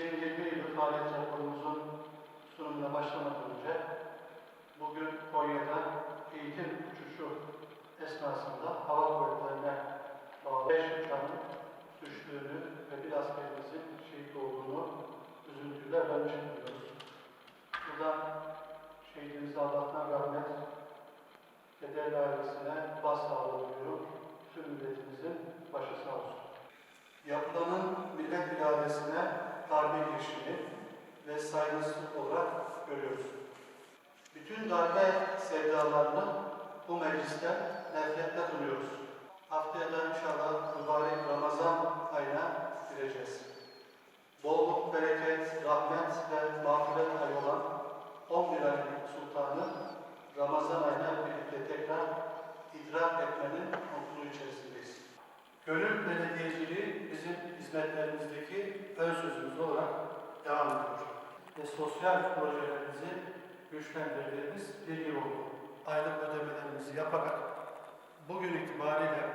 2020 yılı faaliyet raporumuzun sunumuna başlamadan önce bugün Konya'da eğitim uçuşu esnasında hava kuvvetlerine bağlı 5 uçağın düştüğünü ve bir askerimizin şehit olduğunu üzüntüyle öğrenmiş darbe sevdalarını bu mecliste nefretle kınıyoruz. Haftaya da inşallah mübarek Ramazan ayına gireceğiz. Bolluk, bereket, rahmet ve mağfiret ayı olan 11 aylık sultanı Ramazan ayına birlikte tekrar idrak etmenin mutluluğu içerisindeyiz. Gönül belediyeciliği bizim hizmetlerimizdeki ön sözümüz olarak devam ediyor. Ve sosyal projelerimizi güçlendirdiğimiz bir yıl oldu. Aylık ödemelerimizi yaparak bugün itibariyle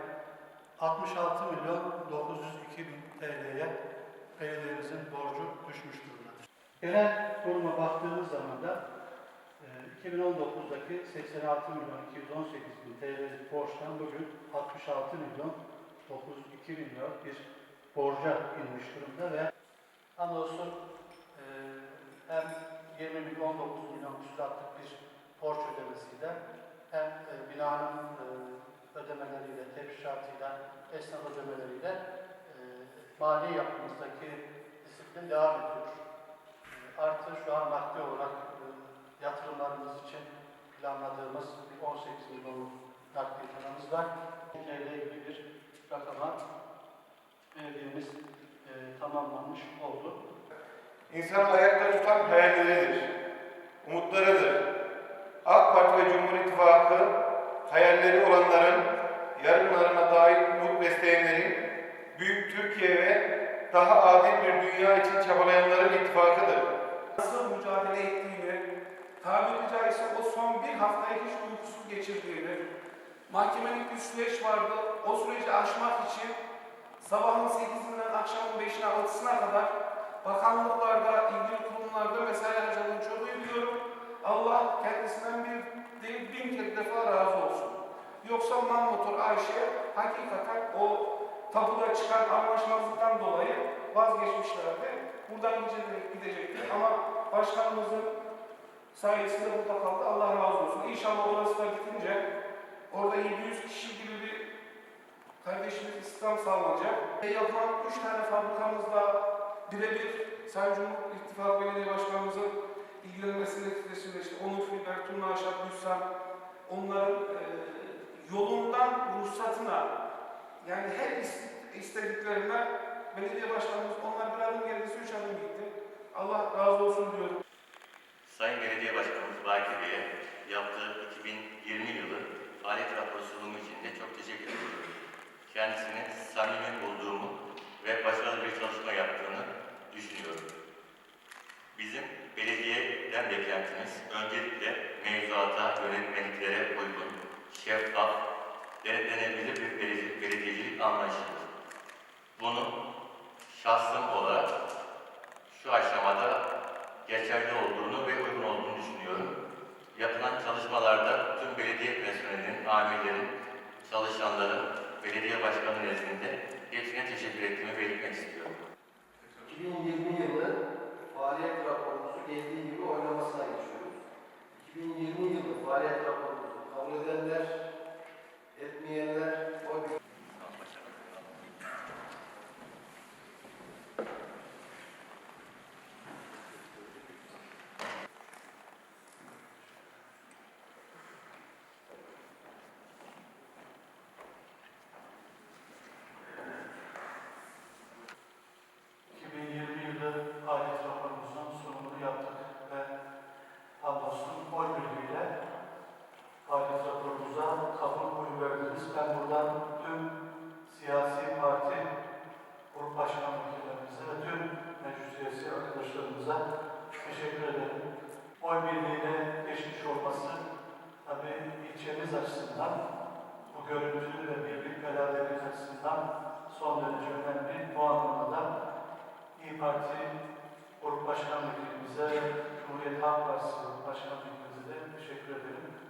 66 milyon 902 bin TL'ye belediyemizin borcu düşmüş durumdadır. Genel duruma baktığımız zaman da e, 2019'daki 86 milyon 218 bin TL'lik borçtan bugün 66 milyon 902 milyon bir borca inmiş durumda ve hamdolsun e, hem 20 milyon 19 milyon küsuratlık bir borç ödemesiyle hem e, binanın e, ödemeleriyle, tefrişatıyla, esnaf ödemeleriyle e, mali yapımızdaki disiplin devam ediyor. E, artı şu an nakdi olarak e, yatırımlarımız için planladığımız bir 18 milyonluk nakdi paramız var. TL gibi bir rakama belediyemiz e, tamamlanmış oldu. İnsanı ayakta tutan hayalleridir, umutlarıdır. AK Parti ve Cumhur İttifakı hayalleri olanların, yarınlarına dair umut besleyenlerin, büyük Türkiye ve daha adil bir dünya için çabalayanların ittifakıdır. nasıl mücadele ettiğini, tabiri caizse o son bir haftayı hiç uykusuz geçirdiğini, mahkemelik bir süreç vardı, o süreci aşmak için sabahın 8'inden akşamın 5'ine 6'sına kadar bakanlıklarda, ilgili kurumlarda mesai harcadığını çok iyi. Allah kendisinden bir değil bin kere defa razı olsun. Yoksa Mahmutur Ayşe hakikaten o tapuda çıkan anlaşmazlıktan dolayı vazgeçmişlerdi. Buradan gidecek- gidecekti ama başkanımızın sayesinde burada kaldı. Allah razı olsun. İnşallah orası da bitince orada 700 kişi gibi bir kardeşimiz istihdam sağlanacak. Ve yapılan 3 tane fabrikamızda birebir Sayın Cumhur İttifakı Belediye Başkanımızın ilgilenmesi neticesinde işte Onur Fiber, Turna Aşat, Gülsem onların e, yolundan ruhsatına yani her is- istediklerine belediye başkanımız onlar bir adım geldiyse üç adım gitti. Allah razı olsun diyorum. Sayın Belediye Başkanımız Baki Bey'e yaptığı 2020 yılı faaliyet raporu sunumu için de çok teşekkür ediyorum. Kendisine samimi olduğumu ve başarılı bir çalışma yaptığını düşünüyorum. Bizim belediyeden beklentimiz öncelikle mevzuata, yönetmeliklere uygun, şeffaf, denetlenebilir bir beledi- belediyecilik anlayışıdır. Bunu şahsım olarak şu aşamada geçerli olduğunu ve uygun olduğunu düşünüyorum. Yapılan çalışmalarda tüm belediye personelinin, amirlerin, çalışanların, belediye başkanı nezdinde hepsine teşekkür ettiğimi belirtmek istiyorum. 2020 yılı faaliyet raporumuzu geldiği gibi oylamasına geçiyoruz. 2020 yılı faaliyet raporumuzu kabul edenler, etmeyenler oy bir- ...2020 yılı faaliyet raporumuzun sunumunu yaptık ve hamdolsun oy birliğiyle faaliyet raporumuza kabul oyu verdiniz. Ben buradan tüm siyasi parti grup başkan vekillerimize ve tüm meclis üyesi arkadaşlarımıza teşekkür ederim. Oy birliğiyle geçmiş olması tabii ilçemiz açısından bu görüntülü ve birlik beraberlik açısından son derece önemli. Bu anlamda da İyi Parti Başkan Vekilimize, Cumhuriyet Halk Partisi Başkan Vekilimize teşekkür ederim.